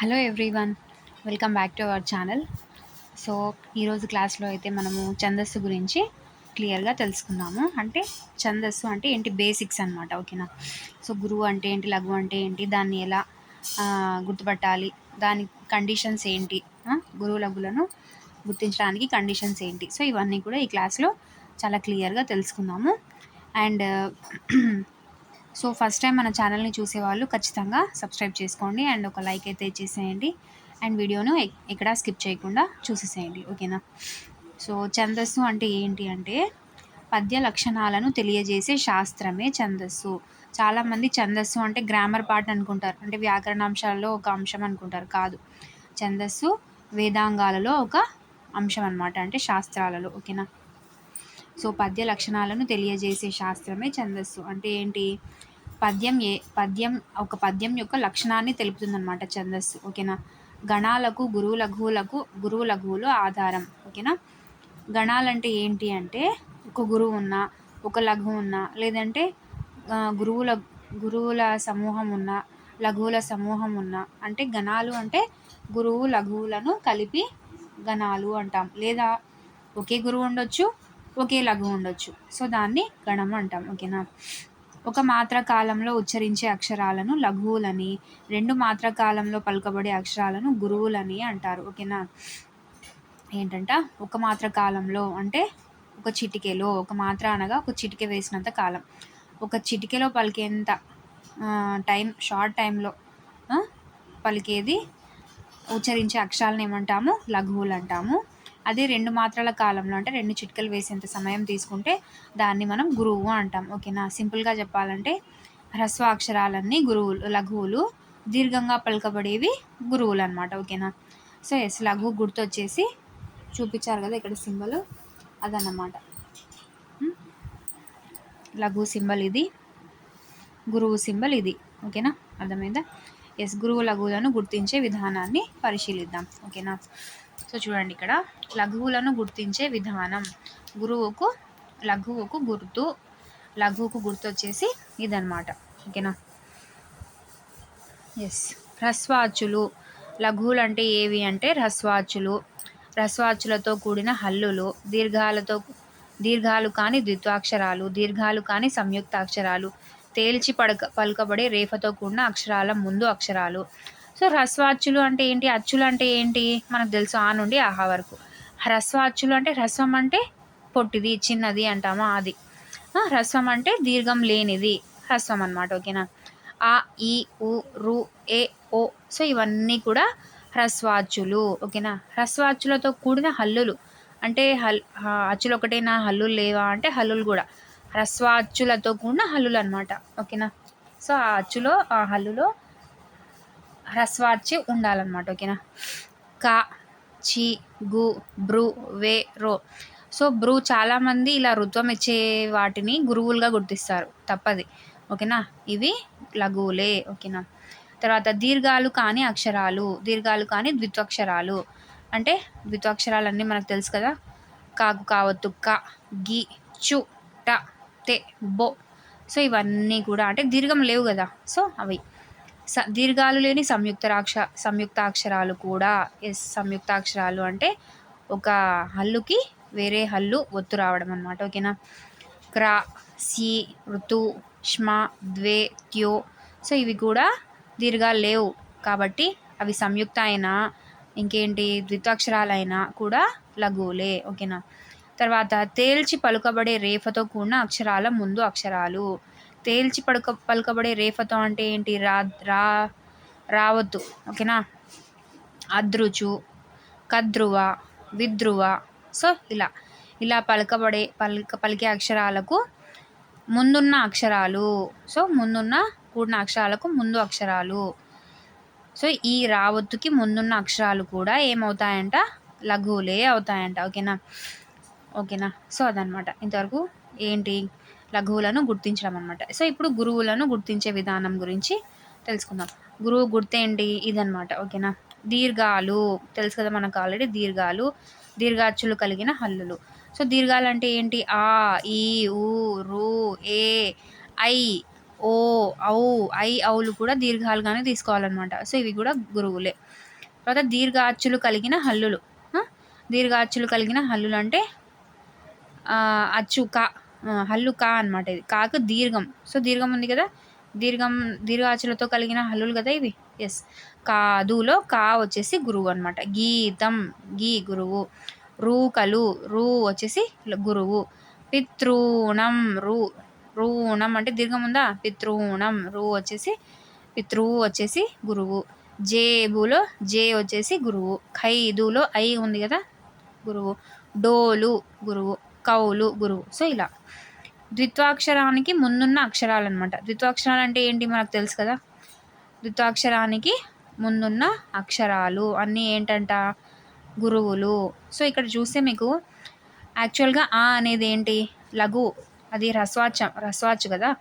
Hello everyone welcome back to our channel. So ఈరోజు క్లాస్లో అయితే మనము ఛందస్సు గురించి క్లియర్గా తెలుసుకున్నాము అంటే ఛందస్సు అంటే ఏంటి? బేసిక్స్ అనమాట ఓకేనా? సో గురువు అంటే ఏంటి? లఘు అంటే ఏంటి? దాన్ని ఎలా గుర్తుపట్టాలి? దాని కండిషన్స్ ఏంటి? గురువు లఘులను గుర్తించడానికి కండిషన్స్ ఏంటి? సో ఇవన్నీ కూడా ఈ క్లాస్లో చాలా క్లియర్గా తెలుసుకున్నాము అండ్ సో ఫస్ట్ టైం మన ఛానల్ని చూసేవాళ్ళు ఖచ్చితంగా సబ్స్క్రైబ్ చేసుకోండి అండ్ ఒక లైక్ అయితే ఇచ్చేసేయండి. అండ్ వీడియోను ఎక్కడా స్కిప్ చేయకుండా చూసేసేయండి. ఓకేనా? సో ఛందస్సు అంటే ఏంటి అంటే పద్య లక్షణాలను తెలియజేసే శాస్త్రమే ఛందస్సు. చాలామంది ఛందస్సు అంటే గ్రామర్ పార్ట్ అనుకుంటారు. అంటే వ్యాకరణాంశాల్లో ఒక అంశం అనుకుంటారు. కాదు. ఛందస్సు వేదాంగాలలో ఒక అంశం అనమాట అంటే శాస్త్రాలలో. ఓకేనా? సో పద్య లక్షణాలను తెలియజేసే శాస్త్రమే ఛందస్సు. అంటే ఏంటి? పద్యం ఏ పద్యం ఒక పద్యం యొక్క లక్షణాన్ని తెలుపుతుందన్నమాట ఛందస్సు. ఓకేనా? గణాలకు గురువు లఘువులకు గురువు లఘువులు ఆధారం. ఓకేనా? గణాలంటే ఏంటి అంటే ఒక గురువు ఉన్నా ఒక లఘువు ఉన్నా లేదంటే గురువుల గురువుల సమూహం ఉన్న లఘువుల సమూహం ఉన్న అంటే గణాలు అంటే గురువు లఘువులను కలిపి గణాలు అంటాం. లేదా ఒకే గురువు ఉండొచ్చు ఒకే లఘు ఉండొచ్చు. సో దాన్ని గణం అంటాం ఓకేనా? ఒక మాత్ర కాలంలో ఉచ్చరించే అక్షరాలను లఘువులని రెండు మాత్ర కాలంలో పలుకబడే అక్షరాలను గురువులని అంటారు ఓకేనా? ఏంటంట? ఒక మాత్ర కాలంలో అంటే ఒక చిటికెలో ఒక మాత్ర అనగా ఒక చిటికె వేసినంత కాలం. ఒక చిటికెలో పలికేంత టైం షార్ట్ టైంలో పలికేది ఉచ్చరించే అక్షరాలను ఏమంటాము? లఘువులు అంటాము. అది రెండు మాత్రల కాలంలో అంటే రెండు చిటికలు వేసేంత సమయం తీసుకుంటే దాన్ని మనం గురువు అంటాం. ఓకేనా? సింపుల్గా చెప్పాలంటే హ్రస్వ అక్షరాలన్నీ గురువులు లఘువులు దీర్ఘంగా పలకబడేవి గురువులు అనమాట ఓకేనా? సో ఎస్ లఘు గుర్తు వచ్చేసి చూపించారు కదా ఇక్కడ సింబల్ అదన్నమాట. లఘు సింబల్ ఇది గురువు సింబల్ ఇది. ఓకేనా? అర్థమైందా? ఎస్ గురువు లఘువులను గుర్తించే విధానాన్ని పరిశీలిద్దాం. ఓకేనా? సో చూడండి ఇక్కడ. లఘువులను గుర్తించే విధానం. గురువుకు లఘువుకు గుర్తు లఘువుకు గుర్తు వచ్చేసి ఇదనమాట ఓకేనా? ఎస్ హ్రస్వాచులు లఘువులు అంటే ఏవి అంటే హ్రస్వాచులు హ్రస్వాచులతో కూడిన హల్లులు దీర్ఘాలతో దీర్ఘాలు కాని ద్విత్వాక్షరాలు దీర్ఘాలు కాని సంయుక్తాక్షరాలు తేల్చి పడక పలుకబడే రేఫతో కూడిన అక్షరాల ముందు అక్షరాలు సో హ్రస్వాచ్చులు అంటే ఏంటి? అచ్చులు అంటే ఏంటి? మనకు తెలుసు ఆ నుండి ఆహా వరకు. హ్రస్వాచ్చులు అంటే హ్రస్వం అంటే పొట్టిది చిన్నది అంటామా అది. హ్రస్వం అంటే దీర్ఘం లేనిది హ్రస్వం అనమాట ఓకేనా? ఆ ఈ ఉ రు ఏ ఓ సో ఇవన్నీ కూడా హ్రస్వాచ్చులు ఓకేనా? హ్రస్వాచ్చులతో కూడిన హల్లులు. అంటే హల్ అచ్చులు ఒకటేనా? హల్లులు లేవా? అంటే హల్లులు కూడా. హ్రస్వాచ్చులతో కూడిన హల్లులు అనమాట ఓకేనా? సో ఆ అచ్చులో ఆ హల్లులో హ్రస్వార్చి ఉండాలన్నమాట ఓకేనా? కా చి గు బ్రు వే రో. సో బ్రూ చాలామంది ఇలా రుత్వం ఇచ్చే వాటిని గురువులుగా గుర్తిస్తారు తప్పది ఓకేనా? ఇవి లఘువులే ఓకేనా? తర్వాత దీర్ఘాలు కాని అక్షరాలు దీర్ఘాలు కాని ద్విత్వక్షరాలు. అంటే ద్విత్వక్షరాలన్నీ మనకు తెలుసు కదా? కాకు కావత్తు క గి చు ట తె బో. సో ఇవన్నీ కూడా అంటే దీర్ఘం లేవు కదా? సో అవి. స దీర్ఘాలు లేని సంయుక్తరాక్ష సంయుక్తాక్షరాలు కూడా ఎస్ సంయుక్తాక్షరాలు అంటే ఒక హల్లుకి వేరే హల్లు ఒత్తు రావడం అనమాట ఓకేనా? క్రా సి ఋతు ష్మ ద్వే త్యో సో ఇవి కూడా దీర్ఘాలు లేవు కాబట్టి అవి సంయుక్త అయినా ఇంకేంటి ద్విత్వాక్షరాలైనా కూడా లఘువులే ఓకేనా? తర్వాత తేల్చి పలుకబడే రేఫతో కూడిన అక్షరాల ముందు అక్షరాలు తేల్చి పడుక పలుకబడే రేఫతో అంటే ఏంటి? రా రా రావద్దు. ఓకేనా? అద్రుచు కద్రువ విద్రువ. సో ఇలా. ఇలా పలకబడే పలిక పలికే అక్షరాలకు ముందున్న అక్షరాలు. సో ముందున్న కూడిన అక్షరాలకు ముందు అక్షరాలు. సో ఈ రావత్తుకి ముందున్న అక్షరాలు కూడా ఏమవుతాయంట? లఘువులే అవుతాయంట. ఓకేనా? ఓకేనా? సో అదనమాట. ఇంతవరకు ఏంటి? లఘువులను గుర్తించడం అనమాట సో ఇప్పుడు గురువులను గుర్తించే విధానం గురించి తెలుసుకుందాం. గురువు గుర్తేంటి? ఇదనమాట ఓకేనా? దీర్ఘాలు. తెలుసు కదా మనకు ఆల్రెడీ దీర్ఘాలు. దీర్ఘాచులు కలిగిన హల్లులు. సో దీర్ఘాలు అంటే ఏంటి? ఆ ఈ ఊ రు ఏ ఐ ఓ ఔ ఐ ఔలు కూడా దీర్ఘాలుగానే తీసుకోవాలన్నమాట. సో ఇవి కూడా గురువులే. తర్వాత దీర్ఘాచులు కలిగిన హల్లులు. దీర్ఘాచులు కలిగిన హల్లులు అంటే అచ్చు క హల్లు కా అనమాట ఇది. కాకు దీర్ఘం. సో దీర్ఘం ఉంది కదా? దీర్ఘం దీర్ఘాచులతో కలిగిన హల్లులు కదా ఇవి? ఎస్ కాదులో కా వచ్చేసి గురువు అనమాట గీతం గీ గురువు. రూకలు రూ వచ్చేసి గురువు. పితృణం రూ రూణం అంటే దీర్ఘం ఉందా? పితృణం రూ వచ్చేసి పితృ వచ్చేసి గురువు. జేబులో జే వచ్చేసి గురువు. ఖైదులో ఐ ఉంది కదా? గురువు. డోలు గురువు. కౌలు గురువు. సో ఇలా. ద్విత్వాక్షరానికి ముందున్న అక్షరాలు అనమాట ద్విత్వాక్షరాలు అంటే ఏంటి మనకు తెలుసు కదా? ద్విత్వాక్షరానికి ముందున్న అక్షరాలు. అన్నీ ఏంటంట? గురువులు. సో ఇక్కడ చూస్తే మీకు యాక్చువల్గా ఆ అనేది ఏంటి? లఘు. అది రస్వాచ రస్వాచ్ కదా?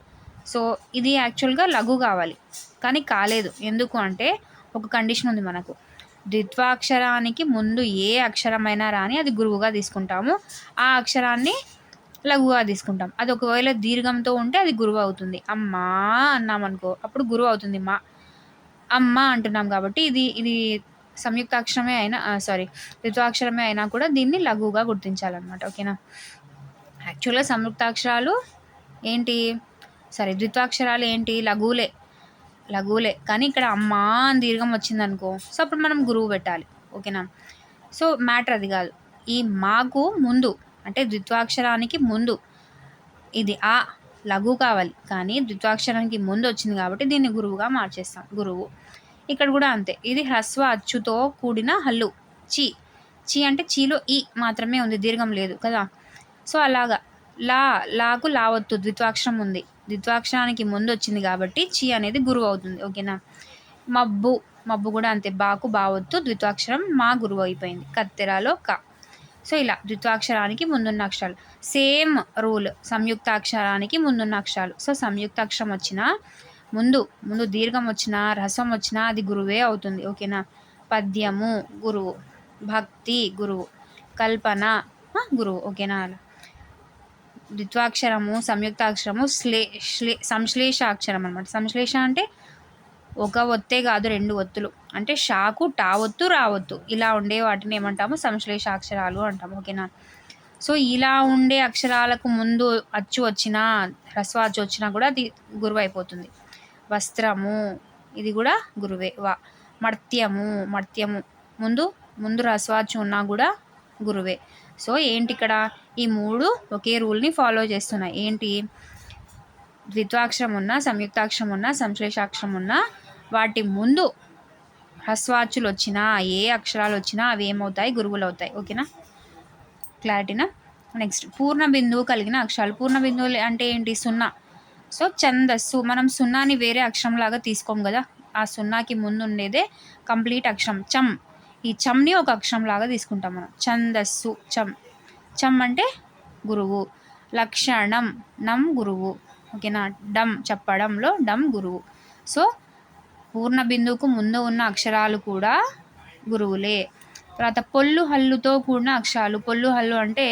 సో ఇది యాక్చువల్గా లఘు కావాలి. కానీ కాలేదు. ఎందుకు అంటే ఒక కండిషన్ ఉంది మనకు. ద్విత్వాక్షరానికి ముందు ఏ అక్షరమైనా రాని అది గురువుగా తీసుకుంటాము. ఆ అక్షరాన్ని లఘువుగా తీసుకుంటాం. అది ఒకవేళ దీర్ఘంతో ఉంటే అది గురువు అవుతుంది. అమ్మా అన్నాం అనుకో అప్పుడు గురువు అవుతుంది మా. అమ్మ అంటున్నాం కాబట్టి ఇది ఇది సంయుక్తాక్షరమే అయినా సారీ ద్విత్వాక్షరమే అయినా కూడా దీన్ని లఘువుగా గుర్తించాలన్నమాట. ఓకేనా? యాక్చువల్గా సంయుక్తాక్షరాలు ఏంటి? సరే ద్విత్వాక్షరాలు ఏంటి? లఘువులే. లఘువులే. కానీ ఇక్కడ అమ్మా అని దీర్ఘం వచ్చిందనుకో సో అప్పుడు మనం గురువు పెట్టాలి. ఓకేనా? సో మ్యాటర్ అది కాదు. ఈ మాకు ముందు అంటే ద్విత్వాక్షరానికి ముందు. ఇది ఆ లఘు కావాలి. కానీ ద్విత్వాక్షరానికి ముందు వచ్చింది కాబట్టి దీన్ని గురువుగా మార్చేస్తాం. గురువు. ఇక్కడ కూడా అంతే. ఇది హ్రస్వ అచ్చుతో కూడిన హల్లు. చి. చి అంటే చీలో ఈ మాత్రమే ఉంది. దీర్ఘం లేదు కదా. సో అలాగా. లా లాకు లావత్తు. ద్విత్వాక్షరం ఉంది. ద్విత్వాక్షరానికి ముందు వచ్చింది కాబట్టి చి అనేది గురువు అవుతుంది. ఓకేనా? మబ్బు. మబ్బు కూడా అంతే. బాకు బావత్తు ద్విత్వాక్షరం మా గురువు అయిపోయింది. కత్తెరాలో క. సో ఇలా ద్విత్వాక్షరానికి ముందున్న అక్షరాలు. సేమ్ రూల్ సంయుక్తాక్షరానికి ముందున్న అక్షరాలు. సో సంయుక్తాక్షరం వచ్చినా ముందు ముందు దీర్ఘం వచ్చినా రసం వచ్చినా అది గురువే అవుతుంది. ఓకేనా? పద్యము గురువు. భక్తి గురువు. కల్పన గురువు. ఓకేనా? అలా. ద్విత్వాక్షరము సంయుక్తాక్షరము శ్లే శ్లే సంశ్లేషాక్షరం అనమాట సంశ్లేష అంటే ఒక ఒత్తే కాదు రెండు ఒత్తులు. అంటే షాకు టా ఒత్తు ఇలా ఉండే వాటిని ఏమంటాము? సంశ్లేషాక్షరాలు అంటాము. ఓకేనా? సో ఇలా ఉండే అక్షరాలకు ముందు అచ్చు వచ్చినా హ్రస్వాచ్చు వచ్చినా కూడా అది గురువు అయిపోతుంది. వస్త్రము ఇది కూడా గురువే. వా మర్త్యము మర్త్యము. ముందు ముందు రస్వాచ్చు ఉన్నా కూడా గురువే. సో ఏంటి ఇక్కడ? ఈ మూడు ఒకే రూల్ని ఫాలో చేస్తున్నాయి. ఏంటి? ద్విత్వాక్షరం ఉన్నా సంయుక్తాక్షరం ఉన్నా సంశ్లేషాక్షరం ఉన్నా వాటి ముందు హ్రస్వాచులు వచ్చినా ఏ అక్షరాలు వచ్చినా అవి ఏమవుతాయి గురువులు అవుతాయి ఓకేనా? క్లారిటీనా? నెక్స్ట్. పూర్ణ బిందువు కలిగిన అక్షరాలు. పూర్ణ బిందువులు అంటే ఏంటి? సున్నా. సో ఛందస్సు మనం సున్నాని వేరే అక్షరం లాగా తీసుకోం కదా? ఆ సున్నాకి ముందు ఉండేదే కంప్లీట్ అక్షరం. చమ్ ఈ చమ్ని ఒక అక్షరం లాగా తీసుకుంటాం మనం. ఛందస్సు చమ్ చమ్ అంటే గురువు. లక్షణం నం గురువు. ఓకేనా? డమ్ చెప్పడంలో డమ్ గురువు. సో పూర్ణ బిందువుకు ముందు ఉన్న అక్షరాలు కూడా గురువులే. తర్వాత పొల్లు హల్లుతో కూడిన అక్షరాలు. పొల్లు హల్లు అంటే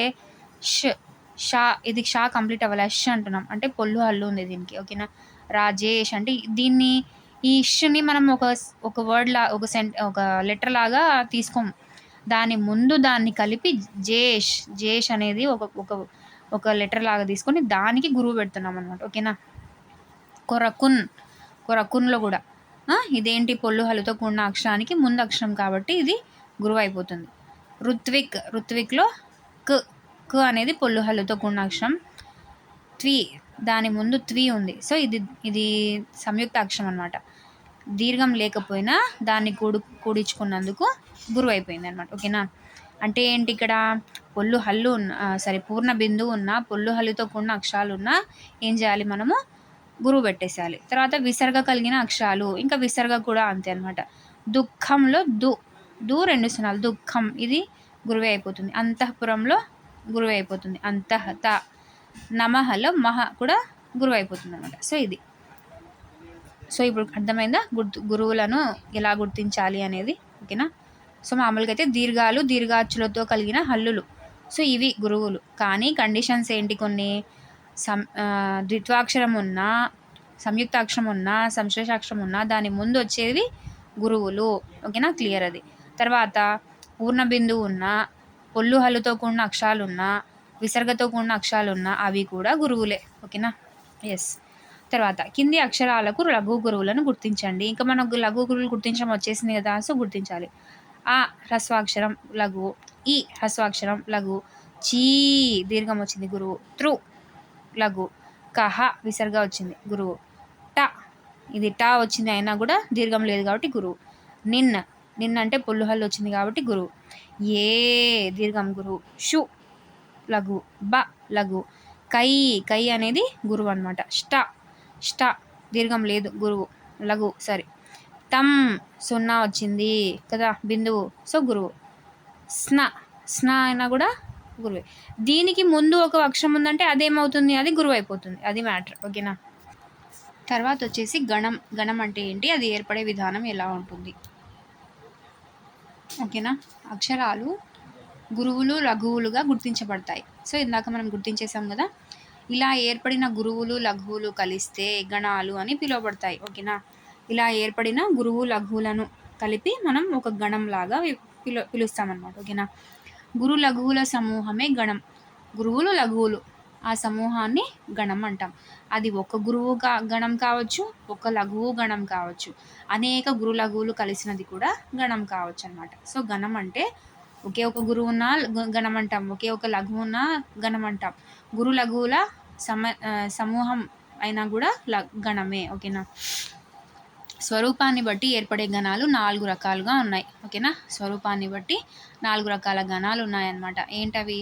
ష షా ఇది షా కంప్లీట్ అవ్వాలి. ష్ అంటున్నాం. అంటే పొల్లు హల్లు ఉంది దీనికి. ఓకేనా? రాజేష్ అంటే దీన్ని ఈ ఇష్ని మనం ఒక ఒక వర్డ్ లా ఒక సెంట్ ఒక లెటర్ లాగా తీసుకోం. దాని ముందు దాన్ని కలిపి జేష్ జేష్ అనేది ఒక ఒక ఒక లెటర్ లాగా తీసుకొని దానికి గురువు పెడుతున్నాం అనమాట ఓకేనా? కొరకున్ కొరకున్లో కూడా. ఇదేంటి పొల్లు హలుతో కూడిన అక్షరానికి ముందు అక్షరం కాబట్టి ఇది గురువు అయిపోతుంది ఋత్విక్ ఋత్విక్లో క్ క్ అనేది పొల్లు హలుతో కూడిన అక్షరం. త్వి దాని ముందు త్వి ఉంది. సో ఇది ఇది సంయుక్త అక్షరం అనమాట దీర్ఘం లేకపోయినా దాన్ని కూడు కూడించుకున్నందుకు గురువు అయిపోయింది అనమాట ఓకేనా? అంటే ఏంటి ఇక్కడ? పొల్లు హల్లు ఉన్న సారీ పూర్ణ బిందువు ఉన్న పొల్లు హల్లుతో కూడిన అక్షరాలు ఉన్నా ఏం చేయాలి మనము? గురువు పెట్టేసేయాలి. తర్వాత విసర్గ కలిగిన అక్షరాలు ఇంకా విసర్గ కూడా అంతే అనమాట దుఃఖంలో దు దు రెండు సున్నాలు. దుఃఖం ఇది గురువే అయిపోతుంది. అంతఃపురంలో గురువే అయిపోతుంది. అంతఃత నమహలో మహ కూడా గురువు అయిపోతుంది అనమాట సో ఇది. సో ఇప్పుడు అర్థమైందా? గుర్తు గురువులను ఎలా గుర్తించాలి అనేది. ఓకేనా? సో మామూలుగా అయితే దీర్ఘాలు దీర్ఘాచులతో కలిగిన హల్లులు. సో ఇవి గురువులు. కానీ కండిషన్స్ ఏంటి కొన్ని? సం ద్విత్వాక్షరం ఉన్నా సంయుక్తాక్షరం ఉన్నా సంశ్లేషాక్షరం ఉన్నా దాని ముందు వచ్చేవి గురువులు. ఓకేనా? క్లియర్ అది. తర్వాత పూర్ణ బిందువు ఉన్న పొల్లు హల్లుతో కూడిన అక్షరాలు ఉన్నా విసర్గతో కూడిన అక్షరాలు ఉన్నా అవి కూడా గురువులే. ఓకేనా? ఎస్ తర్వాత కింది అక్షరాలకు లఘు గురువులను గుర్తించండి. ఇంకా మనకు లఘు గురువులు గుర్తించడం వచ్చేసింది కదా సో గుర్తించాలి. ఆ హ్రస్వాక్షరం లఘు ఈ హ్రస్వాక్షరం లఘు చీ దీర్ఘం వచ్చింది గురువు త్రూ. లఘు. కహ విసర్గ వచ్చింది. గురువు. ట. ఇది టా వచ్చింది అయినా కూడా దీర్ఘం లేదు కాబట్టి గురువు. నిన్న నిన్న అంటే పొల్లుహల్లు వచ్చింది కాబట్టి గురువు. ఏ దీర్ఘం గురువు. షు. లఘు. బ. లఘు. కై. కై అనేది గురువు అనమాట స్ట స్ట దీర్ఘం లేదు. గురువు. లఘు. సరే. తమ్ సున్నా వచ్చింది కదా. బిందువు. సో గురువు. స్న. స్న అయినా కూడా గురువు. దీనికి ముందు ఒక అక్షరం ఉందంటే అదేమవుతుంది? అది గురువు అయిపోతుంది అది మ్యాటర్. ఓకేనా? తర్వాత వచ్చేసి గణం. గణం అంటే ఏంటి? అది ఏర్పడే విధానం ఎలా ఉంటుంది? ఓకేనా? అక్షరాలు గురువులు లఘువులుగా గుర్తించబడతాయి. సో ఇందాక మనం గుర్తించేసాం కదా? ఇలా ఏర్పడిన గురువులు లఘువులు కలిస్తే గణాలు అని పిలువబడతాయి. ఓకేనా? ఇలా ఏర్పడిన గురువు లఘువులను కలిపి మనం ఒక గణంలాగా పిలు పిలుస్తామన్నమాట. ఓకేనా? గురు లఘువుల సమూహమే గణం. గురువులు లఘువులు. ఆ సమూహాన్ని గణం అంటాం. అది ఒక గురువు గణం కావచ్చు ఒక లఘువు గణం కావచ్చు. అనేక గురు లఘువులు కలిసినది కూడా గణం కావచ్చు అనమాట సో గణం అంటే ఒకే ఒక గురువు ఉన్న గణం అంటాం. ఒకే ఒక లఘువు ఉన్న గణం అంటాం. గురు లఘువుల సమ సమూహం అయినా కూడా ల గణమే ఓకేనా? స్వరూపాన్ని బట్టి ఏర్పడే గణాలు నాలుగు రకాలుగా ఉన్నాయి. ఓకేనా? స్వరూపాన్ని బట్టి నాలుగు రకాల గణాలు ఉన్నాయన్నమాట. ఏంటవి?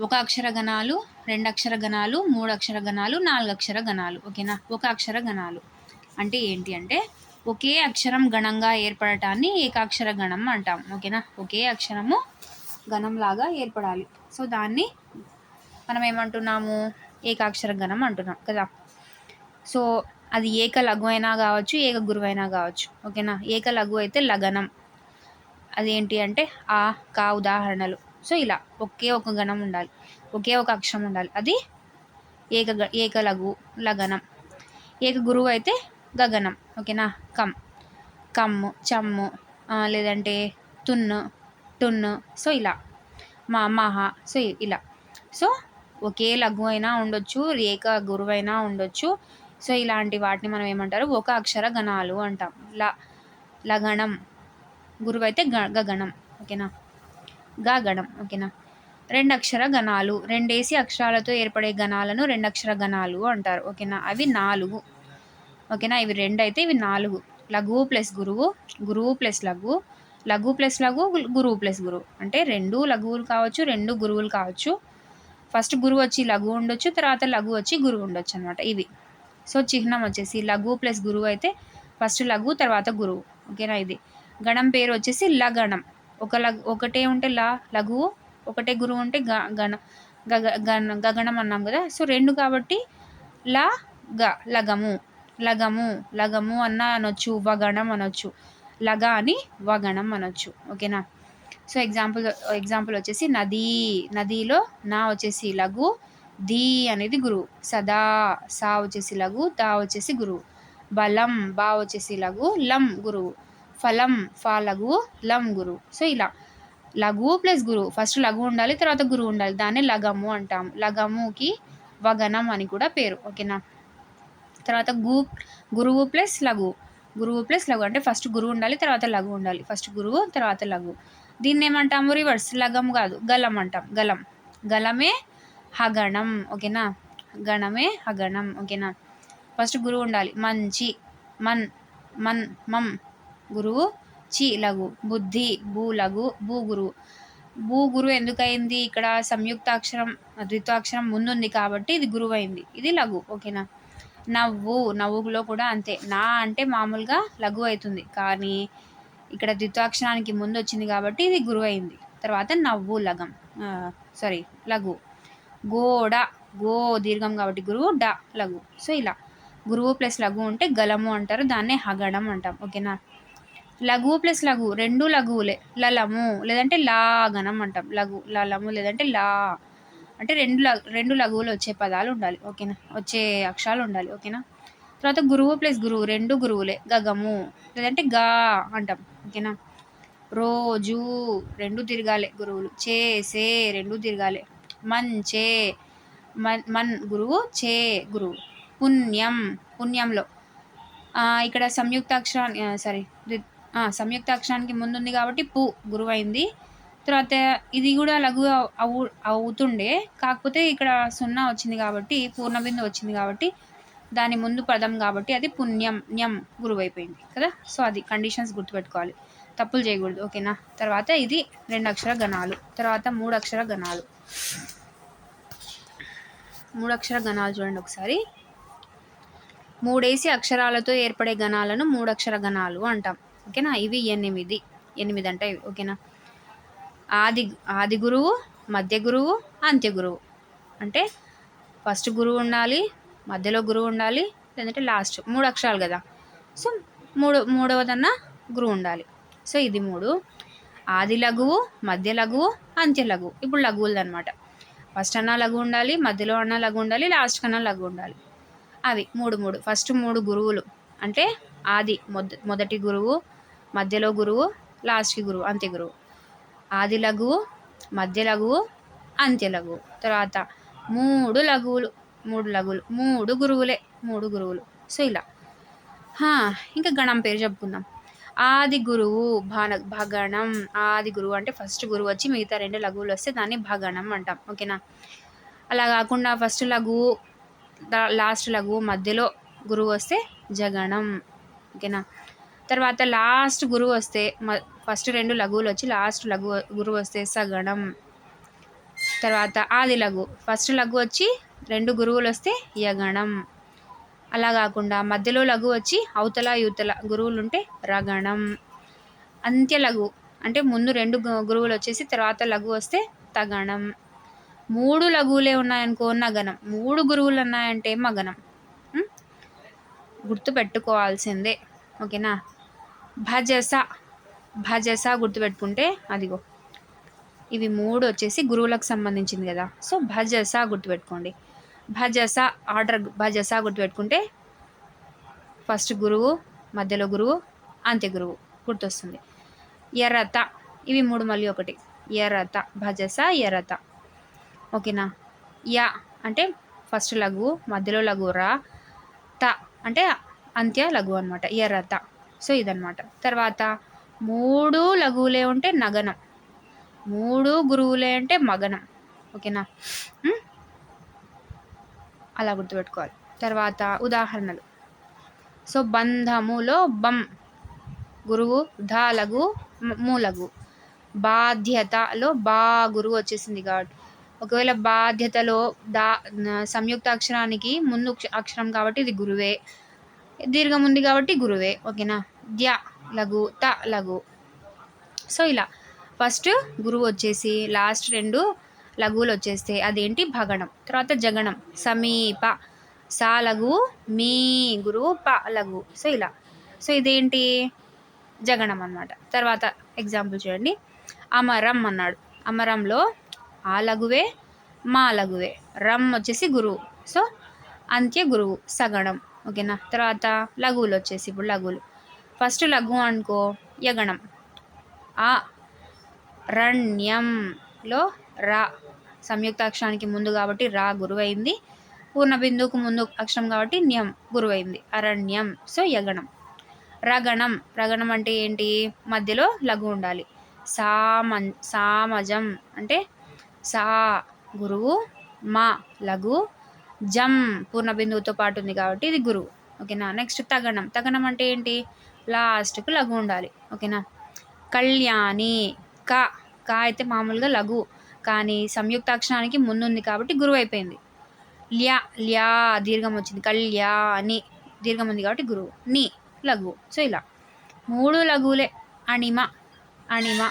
ఒక అక్షర గణాలు రెండు అక్షర గణాలు మూడు అక్షర గణాలు నాలుగు అక్షర గణాలు ఓకేనా? ఒక అక్షర గణాలు అంటే ఏంటి అంటే ఒకే అక్షరం గణంగా ఏర్పడటాన్ని ఏకాక్షర గణం అంటాం. ఓకేనా? ఒకే అక్షరము గణంలాగా ఏర్పడాలి. సో దాన్ని మనం ఏమంటున్నాము ఏకాక్షర గణం అంటున్నాం కదా. సో అది ఏక లఘు అయినా కావచ్చు ఏక గురువైనా కావచ్చు. ఓకేనా? ఏక లఘు అయితే లగనం. అదేంటి అంటే ఆ కా ఉదాహరణలు. సో ఇలా ఒకే ఒక గణం ఉండాలి. ఒకే ఒక అక్షరం ఉండాలి. అది ఏక ఏక లఘు లగనం. ఏక గురువు అయితే గగనం. ఓకేనా? కమ్ కమ్ము చమ్ము లేదంటే తున్ను టున్ను సో ఇలా. మా మహ. సో ఇలా. సో ఒకే లఘు అయినా ఉండొచ్చు ఏక గురువైనా ఉండొచ్చు. సో ఇలాంటి వాటిని మనం ఏమంటారు? ఒక అక్షర గణాలు అంటాం. ల లగణం. గురువు అయితే గ గగణం ఓకేనా? గగణం ఓకేనా? రెండు అక్షర గణాలు. రెండేసి అక్షరాలతో ఏర్పడే గణాలను రెండు అక్షర గణాలు అంటారు. ఓకేనా? అవి నాలుగు. ఓకేనా? ఇవి రెండు అయితే ఇవి నాలుగు. లఘువు ప్లస్ గురువు గురువు ప్లస్ లఘు లఘు ప్లస్ లఘు గురువు ప్లస్ గురువు. అంటే రెండు లఘువులు కావచ్చు రెండు గురువులు కావచ్చు. ఫస్ట్ గురువు వచ్చి లఘు ఉండొచ్చు తర్వాత లఘు వచ్చి గురువు ఉండొచ్చు అనమాట ఇవి. సో చిహ్నం వచ్చేసి లఘు ప్లస్ గురువు అయితే ఫస్ట్ లఘు తర్వాత గురువు. ఓకేనా ఇది? గణం పేరు వచ్చేసి లగణం ఒక లఘు ఒకటే ఉంటే ల లఘువు ఒకటే గురువు ఉంటే గ గణ గగ గణ గగణం అన్నాం కదా? సో రెండు కాబట్టి ల గ లగము. లగము లగము అన్న అనొచ్చు వగణం అనొచ్చు. లగ అని వగణం అనొచ్చు. ఓకేనా? సో ఎగ్జాంపుల్ ఎగ్జాంపుల్ వచ్చేసి నదీ నదిలో నా వచ్చేసి లఘు ది అనేది గురువు సదా సా వచ్చేసి లఘు దా వచ్చేసి గురువు బలం బా వచ్చేసి లఘు లం గురువు ఫలం ఫా లఘువు లం గురువు సో ఇలా. లఘువు ప్లస్ గురువు ఫస్ట్ లఘు ఉండాలి తర్వాత గురువు ఉండాలి. దాన్ని లగము అంటాము లగముకి వగనం అని కూడా పేరు. ఓకేనా? తర్వాత గు గురువు ప్లస్ లఘు. గురువు ప్లస్ లఘు. అంటే ఫస్ట్ గురువు ఉండాలి తర్వాత లఘు ఉండాలి. ఫస్ట్ గురువు తర్వాత లఘు. దీన్ని ఏమంటాము రివర్స్. లగం కాదు. గలం అంటాం. గలం గలమే హగణం ఓకేనా? గణమే హగణం ఓకేనా? ఫస్ట్ గురువు ఉండాలి. మంచి మన్ మన్ మం గురువు చి లఘు. బుద్ధి భూ లఘు భూ గురువు. భూ గురువు ఎందుకైంది? ఇక్కడ సంయుక్తాక్షరం ద్వితాక్షరం ముందుంది కాబట్టి ఇది గురువు అయింది ఇది లఘు ఓకేనా? నవ్వు నవ్వులో కూడా అంతే. నా అంటే మామూలుగా లఘు అవుతుంది. కానీ ఇక్కడ ద్వితాక్షరానికి ముందు వచ్చింది కాబట్టి ఇది గురువు అయింది తర్వాత నవ్వు లగం సారీ లఘు. గోడ. గో దీర్ఘం కాబట్టి గురువు డ లఘు. సో ఇలా. గురువు ప్లస్ లఘు ఉంటే గలము అంటారు. దాన్నే హగడం అంటాం. ఓకేనా? లఘువు ప్లస్ లఘు. రెండు లఘువులే. లలము లేదంటే లాగనం అంటాం. లఘు లలము లేదంటే లా. అంటే రెండు రెండు లఘువులు వచ్చే పదాలు ఉండాలి. ఓకేనా? వచ్చే అక్షరాలు ఉండాలి. ఓకేనా? తర్వాత గురువు ప్లస్ గురువు. రెండు గురువులే. గగము లేదంటే గా అంటాం. ఓకేనా? రోజు రెండు తిరగాలి గురువులు. చేసే రెండు తిరగాలి. మంచే మన్ మన్ గురువు చే గురువు పుణ్యం పుణ్యంలో. ఇక్కడ సంయుక్తాక్షరాన్ని సారీ సంయుక్తాక్షరానికి ముందుంది కాబట్టి పు గురువు అయింది తర్వాత ఇది కూడా లఘు అవు అవుతుండే. కాకపోతే ఇక్కడ సున్నా వచ్చింది కాబట్టి పూర్ణబిందు వచ్చింది కాబట్టి దాని ముందు పదం కాబట్టి అది పుణ్యం న్యం గురువు అయిపోయింది కదా? సో అది కండిషన్స్ గుర్తుపెట్టుకోవాలి. తప్పులు చేయకూడదు ఓకేనా? తర్వాత ఇది రెండు అక్షర గణాలు. తర్వాత మూడు అక్షర గణాలు. మూడు అక్షర గణాలు చూడండి ఒకసారి. మూడేసి అక్షరాలతో ఏర్పడే గణాలను మూడు అక్షర గణాలు అంటాం. ఓకేనా? ఇవి ఎనిమిది. ఎనిమిది అంటే ఓకేనా? ఆది ఆది గురువు మధ్య గురువు అంత్య గురువు. అంటే ఫస్ట్ గురువు ఉండాలి మధ్యలో గురువు ఉండాలి లేదంటే లాస్ట్ మూడు అక్షరాలు కదా. సో మూడు మూడవదన్న గురువు ఉండాలి. సో ఇది మూడు. ఆది లఘువు మధ్య లఘువు అంత్య లఘువు. ఇప్పుడు లఘువులు అనమాట ఫస్ట్ అన్న లఘు ఉండాలి మధ్యలో అన్న లఘు ఉండాలి లాస్ట్ కన్నా లఘు ఉండాలి. అవి మూడు మూడు. ఫస్ట్ మూడు గురువులు. అంటే ఆది మొద మొదటి గురువు మధ్యలో గురువు లాస్ట్కి గురువు అంత్య గురువు. ఆది లఘువు మధ్య లఘువు అంత్య లఘువు తర్వాత మూడు లఘువులు మూడు లఘువులు. మూడు గురువులే మూడు గురువులు. సో ఇలా. ఇంకా గణం పేరు చెప్పుకుందాం. ఆది గురువు భాన భగణం. ఆది గురువు అంటే ఫస్ట్ గురువు వచ్చి మిగతా రెండు లఘువులు వస్తే దాన్ని భగణం అంటాం. ఓకేనా అలా కాకుండా ఫస్ట్ లఘువు లాస్ట్ లఘువు మధ్యలో గురువు వస్తే జగణం. ఓకేనా తర్వాత లాస్ట్ గురువు వస్తే ఫస్ట్ రెండు లఘువులు వచ్చి లాస్ట్ లఘు గురువు వస్తే సగణం. తర్వాత ఆది లఘు ఫస్ట్ లఘు వచ్చి రెండు గురువులు వస్తే యగణం. అలా కాకుండా మధ్యలో లఘు వచ్చి అవతల యువతల గురువులు ఉంటే రగణం. అంత్య లఘు అంటే ముందు రెండు గురువులు వచ్చేసి తర్వాత లఘు వస్తే తగణం. మూడు లఘువులే ఉన్నాయనుకో నగనం మూడు గురువులు ఉన్నాయంటే మగనం గుర్తు పెట్టుకోవాల్సిందే ఓకేనా? భజస. భజస గుర్తుపెట్టుకుంటే అదిగో. ఇవి మూడు వచ్చేసి గురువులకు సంబంధించింది కదా. సో భజస గుర్తుపెట్టుకోండి. భజస ఆర్డర్ భజస గుర్తుపెట్టుకుంటే ఫస్ట్ గురువు మధ్యలో గురువు అంత్య గురువు గుర్తొస్తుంది. ఎర్రత ఇవి మూడు మళ్ళీ ఒకటి. ఎర్రత భజస ఎర్రత. ఓకేనా? యా అంటే ఫస్ట్ లఘు మధ్యలో లఘు రా త అంటే అంత్య లఘు అనమాట ఎర్రత. సో ఇదనమాట తర్వాత మూడు లఘువులే ఉంటే నగనం. మూడు గురువులే అంటే మగనం. ఓకేనా? అలా గుర్తుపెట్టుకోవాలి. తర్వాత ఉదాహరణలు. సో బంధములో బం గురువు ధ లఘు మూలగు బాధ్యతలో బా గురువు వచ్చేసింది కాబట్టి ఒకవేళ బాధ్యతలో దా సంయుక్త అక్షరానికి ముందు అక్షరం కాబట్టి ఇది గురువే. దీర్ఘం ఉంది కాబట్టి గురువే. ఓకేనా? ద్య లఘు త లఘు. సో ఇలా. ఫస్ట్ గురువు వచ్చేసి లాస్ట్ రెండు లఘువులు వచ్చేస్తే అదేంటి? భగణం. తర్వాత జగణం. సమీప. సా లఘు మీ గురువు ప లఘు. సో ఇలా. సో ఇదేంటి? జగణం అనమాట తర్వాత ఎగ్జాంపుల్ చూడండి. అమరం అన్నాడు. అమరంలో ఆ లఘువే మా లఘువే. రమ్ వచ్చేసి గురువు. సో అంత్య గురువు సగణం. ఓకేనా? తర్వాత లఘువులు వచ్చేసి ఇప్పుడు లఘువులు. ఫస్ట్ లఘు అనుకో యగణం. ఆ రణ్యంలో రా. సంయుక్త అక్షరానికి ముందు కాబట్టి రా గురువైంది. పూర్ణ బిందువుకు ముందు అక్షరం కాబట్టి న్యం గురువైంది. అరణ్యం. సో యగణం. రగణం. రగణం అంటే ఏంటి? మధ్యలో లఘు ఉండాలి. సామ సామజం అంటే సా గురువు మా లఘు జం పూర్ణ బిందువుతో పాటు ఉంది కాబట్టి ఇది గురువు. ఓకేనా? నెక్స్ట్ తగణం. తగణం అంటే ఏంటి? లాస్ట్కు లఘు ఉండాలి. ఓకేనా? కళ్యాణి. క. కా అయితే మామూలుగా లఘు. కానీ సంయుక్తాక్షరానికి ముందుంది కాబట్టి గురువు అయిపోయింది ల్యా ల్యా దీర్ఘం వచ్చింది. కళ్యాణి దీర్ఘం ఉంది కాబట్టి గురువు. ని లఘు. సో ఇలా. మూడు లఘువులే. అణిమ అణిమ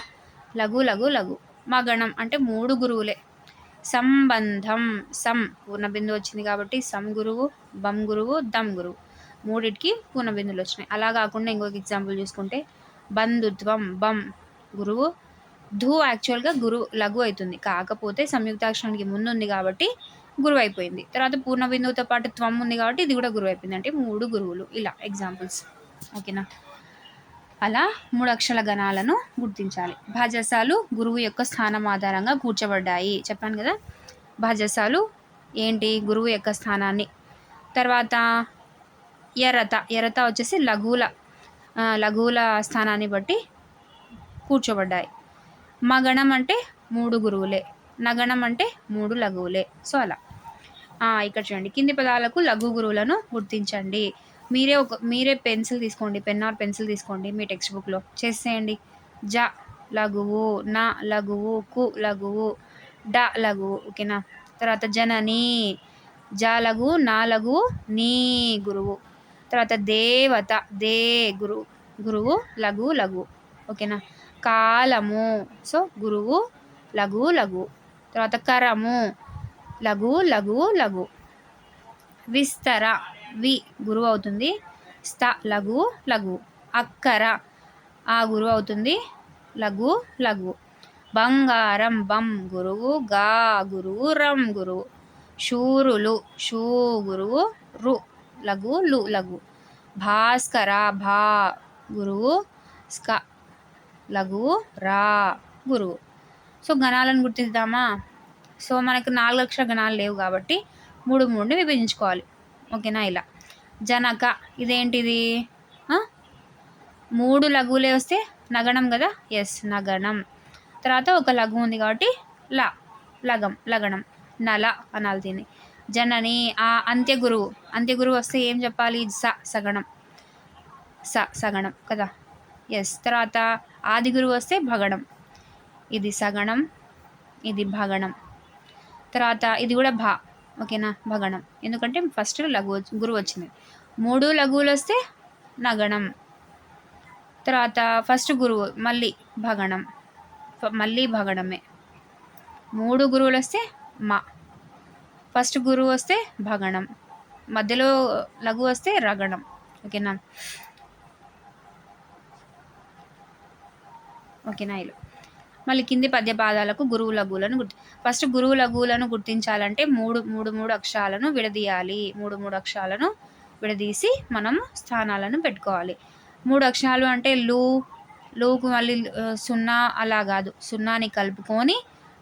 లఘు లఘు లఘు. మగణం అంటే మూడు గురువులే. సంబంధం సం. పూర్ణబిందు వచ్చింది కాబట్టి సం గురువు బం గురువు దమ్ గురువు. మూడిటికి పూర్ణబిందులు వచ్చినాయి. అలా కాకుండా ఇంకొక ఎగ్జాంపుల్ చూసుకుంటే బంధుత్వం బం గురువు ధూ యాక్చువల్గా గురు లఘు అవుతుంది కాకపోతే సంయుక్తాక్షరానికి ముందు ఉంది కాబట్టి గురువు అయిపోయింది తర్వాత పూర్ణ బిందువుతో పాటు త్వం ఉంది కాబట్టి ఇది కూడా గురువు అయిపోయింది అంటే మూడు గురువులు. ఇలా ఎగ్జాంపుల్స్ ఓకేనా అలా మూడు అక్షర గణాలను గుర్తించాలి. భాజసాలు గురువు యొక్క స్థానం ఆధారంగా కూర్చోబడ్డాయి. చెప్పాను కదా? భాజసాలు ఏంటి? గురువు యొక్క స్థానాన్ని. తర్వాత ఎర్రత ఎర్రత వచ్చేసి లఘువుల లఘువుల స్థానాన్ని బట్టి కూర్చోబడ్డాయి. మగణం అంటే మూడు గురువులే నగణం అంటే మూడు లఘువులే. సో అలా. ఇక్కడ చూడండి. కింది పదాలకు లఘు గురువులను గుర్తించండి. మీరే ఒక మీరే పెన్సిల్ తీసుకోండి పెన్ ఆర్ పెన్సిల్ తీసుకోండి మీ టెక్స్ట్ బుక్లో చేసేయండి జ లఘువు నా లఘువు కు లఘువు డ లఘువు ఓకేనా? తర్వాత జనని జ లఘు నా లఘువు నీ గురువు. తర్వాత దేవత దే గురువు గురువు లఘు లఘు ఓకేనా? కాలము. సో గురువు లఘు లఘు. తర్వాత కరము. లఘు లఘు లఘు. విస్తర వి. గురువు అవుతుంది. స్థ లఘు లఘు. అక్కర ఆ గురువు అవుతుంది. లఘు లఘు. బంగారం బం గురువు. గా గురువు. రం గురువు. శూరులు షూ గురువు. రు. లఘు లు లఘు. భాస్కర భా గురువు. స్క లఘు రా గురువు సో గణాలను గుర్తిద్దామా? సో మనకు నాలుగు లక్షల గణాలు లేవు కాబట్టి మూడు మూడుని విభజించుకోవాలి. ఓకేనా? ఇలా. జనక ఇదేంటిది? మూడు లఘువులే వస్తే నగణం కదా? ఎస్ నగణం. తర్వాత ఒక లఘు ఉంది కాబట్టి ల లగం లగణం. నల అనాలి దీన్ని. జనని ఆ అంత్య గురువు అంత్య గురువు వస్తే ఏం చెప్పాలి? స సగణం. స సగణం కదా? ఎస్ తర్వాత ఆది గురువు వస్తే భగణం. ఇది సగణం ఇది భగణం. తర్వాత ఇది కూడా భా ఓకేనా? భగణం. ఎందుకంటే ఫస్ట్ లఘు గురువు వచ్చింది. మూడు లఘువులు వస్తే నగణం. తర్వాత ఫస్ట్ గురువు మళ్ళీ భగణం. మళ్ళీ భగణమే. మూడు గురువులు వస్తే మా. ఫస్ట్ గురువు వస్తే భగణం. మధ్యలో లఘు వస్తే రగణం. ఓకేనా? ఓకేనా ఇలా మళ్ళీ కింది పద్య పాదాలకు గురువు లఘువులను గుర్తి ఫస్ట్ గురువు లఘువులను గుర్తించాలంటే మూడు మూడు మూడు అక్షరాలను విడదీయాలి. మూడు మూడు అక్షరాలను విడదీసి మనం స్థానాలను పెట్టుకోవాలి. మూడు అక్షరాలు అంటే లూ లూకు మళ్ళీ సున్నా అలా కాదు. సున్నాని కలుపుకొని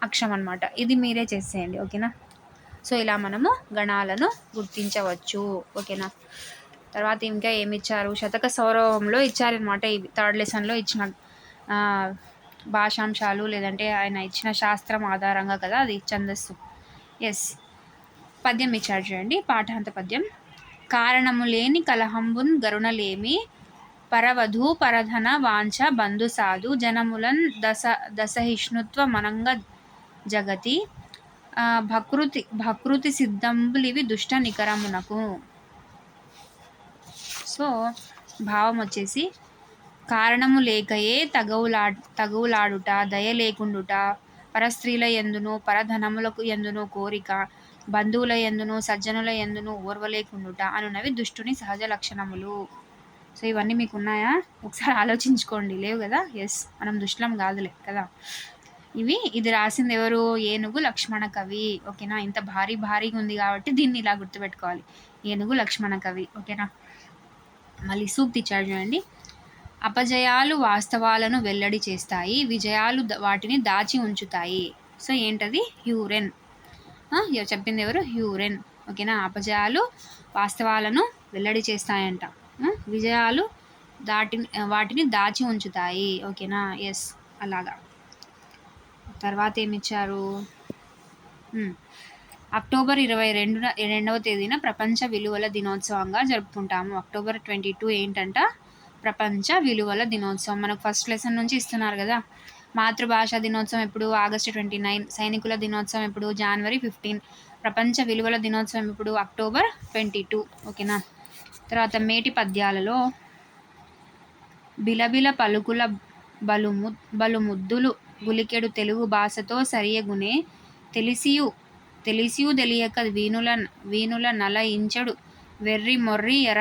అక్షరం అనమాట ఇది మీరే చేసేయండి ఓకేనా? సో ఇలా మనము గణాలను గుర్తించవచ్చు ఓకేనా? తర్వాత ఇంకా ఏమి ఇచ్చారు? శతక సౌరవంలో ఇచ్చారనమాట ఇవి. థర్డ్ లెసన్లో ఇచ్చిన భాషాంశాలు లేదంటే ఆయన ఇచ్చిన శాస్త్రం ఆధారంగా కదా అది ఛందస్సు. ఎస్ పద్యం ఇచ్చారు చూడండి పాఠాంత పద్యం. కారణము లేని కలహంబున్ గరుణలేమి పరవధు పరధన వాంఛ బంధు సాధు జనములన్ దశ దశహిష్ణుత్వ మనంగ జగతి భకృతి భకృతి సిద్ధంబులివి దుష్ట నికరమునకు. సో భావం వచ్చేసి కారణము లేకయే తగవులా తగువులాడుట దయ లేకుండుట పరస్త్రీల ఎందును పరధనములకు ఎందును కోరిక బంధువుల ఎందును సజ్జనుల ఎందును ఓర్వలేకుండుట అనునవి దుష్టుని సహజ లక్షణములు. సో ఇవన్నీ మీకు ఉన్నాయా ఒకసారి ఆలోచించుకోండి. లేవు కదా? ఎస్ మనం దుష్టం కాదులే కదా? ఇవి ఇది రాసింది ఎవరు ఏనుగు లక్ష్మణ కవి. ఓకేనా? ఇంత భారీ భారీగా ఉంది కాబట్టి దీన్ని ఇలా గుర్తుపెట్టుకోవాలి. ఏనుగు లక్ష్మణ కవి. ఓకేనా? మళ్ళీ సూక్తి ఇచ్చాడు చూడండి. అపజయాలు వాస్తవాలను వెల్లడి చేస్తాయి. విజయాలు వాటిని దాచి ఉంచుతాయి. సో ఏంటది? హ్యూరెన్. చెప్పింది ఎవరు? హ్యూరెన్. ఓకేనా? అపజయాలు వాస్తవాలను వెల్లడి చేస్తాయంట. విజయాలు దాటి వాటిని దాచి ఉంచుతాయి. ఓకేనా? ఎస్. అలాగా. తర్వాత ఏమిచ్చారు? అక్టోబర్ ఇరవై రెండున రెండవ తేదీన ప్రపంచ విలువల దినోత్సవంగా జరుపుకుంటాము. అక్టోబర్ ట్వంటీ టూ ఏంటంట? ప్రపంచ విలువల దినోత్సవం. మనకు ఫస్ట్ లెసన్ నుంచి ఇస్తున్నారు కదా. మాతృభాష దినోత్సవం ఎప్పుడు? ఆగస్టు ట్వంటీ నైన్ సైనికుల దినోత్సవం ఎప్పుడు? జనవరి ఫిఫ్టీన్ ప్రపంచ విలువల దినోత్సవం ఇప్పుడు అక్టోబర్ ట్వంటీ టూ ఓకేనా తర్వాత మేటి పద్యాలలో బిలబిల పలుకుల బలుము బలుముద్దులు గులికెడు తెలుగు భాషతో సరియగునే తెలిసియు తెలిసియు తెలియక వీణుల వీణుల నల ఇంచడు వెర్రి మొర్రి ఎర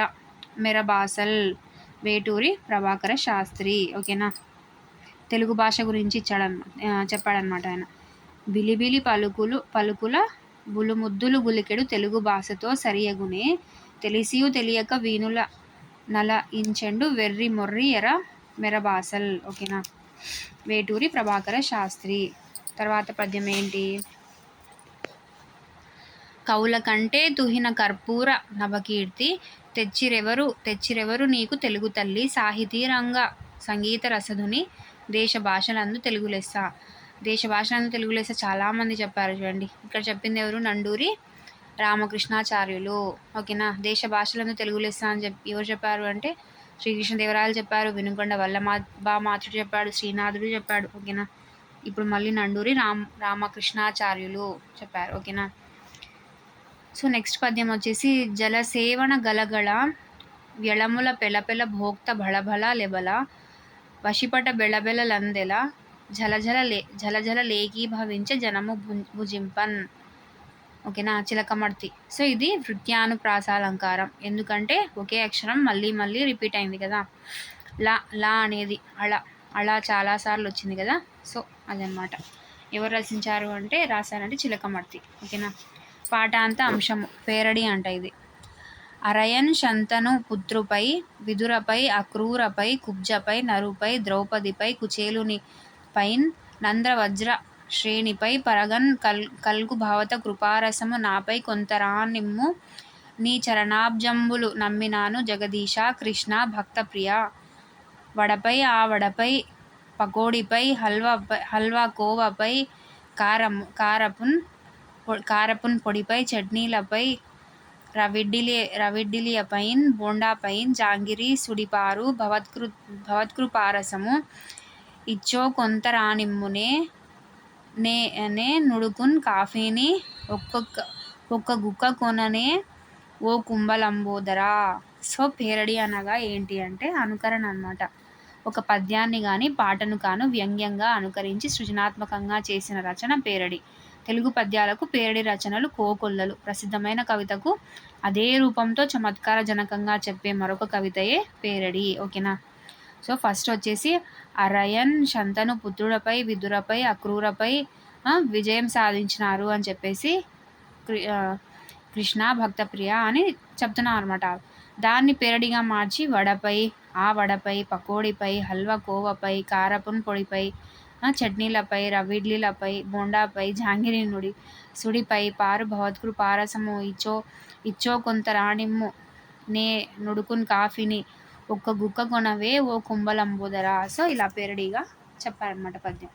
మెరబాసల్. వేటూరి ప్రభాకర శాస్త్రి ఓకేనా? తెలుగు భాష గురించి ఇచ్చాడనమాట చెప్పాడనమాట ఆయన. బిలిబిలి పలుకులు పలుకుల బులుముద్దులు గులికెడు తెలుగు భాషతో సరియగునే తెలిసియు తెలియక వీణుల నల ఇంచెండు వెర్రి మొర్రి ఎర మెరబాసల్ ఓకేనా? వేటూరి ప్రభాకర శాస్త్రి. తర్వాత పద్యం ఏంటి? కవుల కంటే తుహిన కర్పూర నవకీర్తి తెచ్చిరెవరు? తెచ్చిరెవరు నీకు తెలుగు తల్లి? సాహితీ రంగ సంగీత రసధుని దేశ భాషలందు తెలుగు లెస్స దేశ భాషలందు తెలుగు లెస్స చాలామంది చెప్పారు చూడండి. ఇక్కడ చెప్పింది ఎవరు? నండూరి రామకృష్ణాచార్యులు. ఓకేనా? దేశ భాషలందు తెలుగు లెస్స అని చెప్పి ఎవరు చెప్పారు అంటే శ్రీకృష్ణదేవరాయలు చెప్పారు వినుకొండ వల్ల మా బా మాతృడు చెప్పాడు శ్రీనాథుడు చెప్పాడు. ఓకేనా? ఇప్పుడు మళ్ళీ నండూరి రామ్ రామకృష్ణాచార్యులు చెప్పారు. ఓకేనా? సో నెక్స్ట్ పద్యం వచ్చేసి జలసేవన గలగళ వ్యళముల పెలపెల భోక్త భళభళ లెబల వశిపట బెళబెళలందెల జలజల లే జలజల లేకీభవించే జనము భుజింపన్. ఓకేనా? చిలకమర్తి. సో ఇది వృత్యానుప్రాసాలంకారం. ఎందుకంటే ఒకే అక్షరం మళ్ళీ మళ్ళీ రిపీట్ అయింది కదా. లా లా అనేది అళ అలా చాలాసార్లు వచ్చింది కదా. సో అదనమాట. ఎవరు రచించారు అంటే రాశారంటే చిలకమర్తి. ఓకేనా? పాఠాంత అంశము. పేరడి అంట ఇది. అరయన్ శంతను పుత్రుపై విదురపై అక్రూరపై కుబ్జపై నరుపై ద్రౌపదిపై కుచేలుని పైన్ నంద్రవజ్ర శ్రేణిపై పరగన్ కల్ కల్గు భావత కృపారసము నాపై కొంతరానిమ్ము నీ చరణాబ్జంబులు నమ్మినాను జగదీశ కృష్ణ భక్తప్రియ. వడపై ఆ వడపై పకోడిపై హల్వాపై హల్వా కోవపై కారం కారపున్ కారపున్ పొడిపై చట్నీలపై రవిడ్డిలి రవిడ్డిలియపైన్ బోండాపైన్ జాంగిరి సుడిపారు భవత్కృ భవత్కృపారసము ఇచ్చో కొంత రానిమ్మునే నే నే నుడుకున్ కాఫీని ఒక్కొక్క ఒక్క గుక్క కొననే ఓ కుంభలంబోదరా. సో పేరడి అనగా ఏంటి అంటే అనుకరణ అనమాట ఒక పద్యాన్ని కానీ పాటను కాను వ్యంగ్యంగా అనుకరించి సృజనాత్మకంగా చేసిన రచన పేరడి. తెలుగు పద్యాలకు పేరడి రచనలు కోకొల్లలు. ప్రసిద్ధమైన కవితకు అదే రూపంతో చమత్కారజనకంగా చెప్పే మరొక కవితయే పేరడి. ఓకేనా? సో ఫస్ట్ వచ్చేసి అరయన్ శంతను పుత్రుడపై విదురపై అక్రూరపై విజయం సాధించినారు అని చెప్పేసి కృష్ణ భక్తప్రియ అని చెప్తున్నాం అనమాట దాన్ని పేరడిగా మార్చి వడపై ఆ వడపై పకోడిపై హల్వా కోవపై కారపున్ పొడిపై చట్నీలపై రవిడ్లీలపై బోండాపై జాంగిరి నుడి సుడిపై పారు భవద్గురు పారసము ఇచ్చో ఇచ్చో కొంత రాణిమ్ము నే నుడుకున్ కాఫీని ఒక్క గుక్క కొనవే ఓ కుంభలంబుదరా. సో ఇలా పేరడిగా చెప్పారనమాట పద్యం.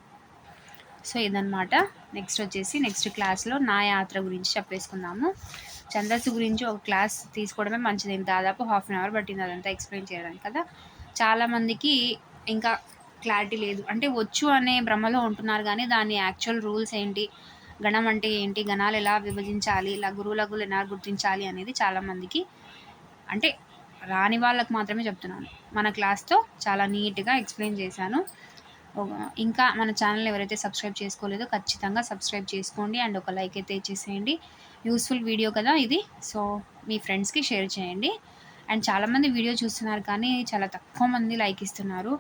సో ఇదనమాట నెక్స్ట్ వచ్చేసి నెక్స్ట్ క్లాస్లో నా యాత్ర గురించి చెప్పేసుకుందాము. ఛందస్సు గురించి ఒక క్లాస్ తీసుకోవడమే మంచిది. దాదాపు హాఫ్ అన్ అవర్ పట్టింది అదంతా ఎక్స్ప్లెయిన్ చేయడానికి కదా. చాలామందికి ఇంకా క్లారిటీ లేదు. అంటే వచ్చు అనే భ్రమలో ఉంటున్నారు కానీ దాని యాక్చువల్ రూల్స్ ఏంటి? గణం అంటే ఏంటి? గణాలు ఎలా విభజించాలి? లఘురు లఘులు ఎలా గుర్తించాలి అనేది చాలామందికి అంటే రాని వాళ్ళకు మాత్రమే చెప్తున్నాను. మన క్లాస్తో చాలా నీట్గా ఎక్స్ప్లెయిన్ చేశాను. ఇంకా మన ఛానల్ ఎవరైతే సబ్స్క్రైబ్ చేసుకోలేదో ఖచ్చితంగా సబ్స్క్రైబ్ చేసుకోండి. అండ్ ఒక లైక్ అయితే ఇచ్చేసేయండి. యూస్ఫుల్ వీడియో కదా ఇది. సో మీ ఫ్రెండ్స్కి షేర్ చేయండి. అండ్ చాలామంది వీడియో చూస్తున్నారు కానీ చాలా తక్కువ మంది లైక్ ఇస్తున్నారు.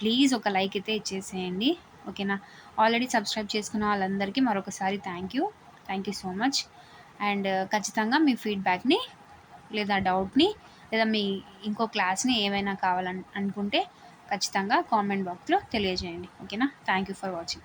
ప్లీజ్ ఒక లైక్ అయితే ఇచ్చేసేయండి. ఓకేనా? ఆల్రెడీ సబ్స్క్రైబ్ చేసుకున్న వాళ్ళందరికీ మరొకసారి thank you thank you so much and ఖచ్చితంగా మీ ఫీడ్బ్యాక్ని లేదా డౌట్ని లేదా మీ ఇంకో క్లాస్ని ఏమైనా కావాలని అనుకుంటే ఖచ్చితంగా కామెంట్ బాక్స్లో తెలియజేయండి. ఓకేనా? Thank you for watching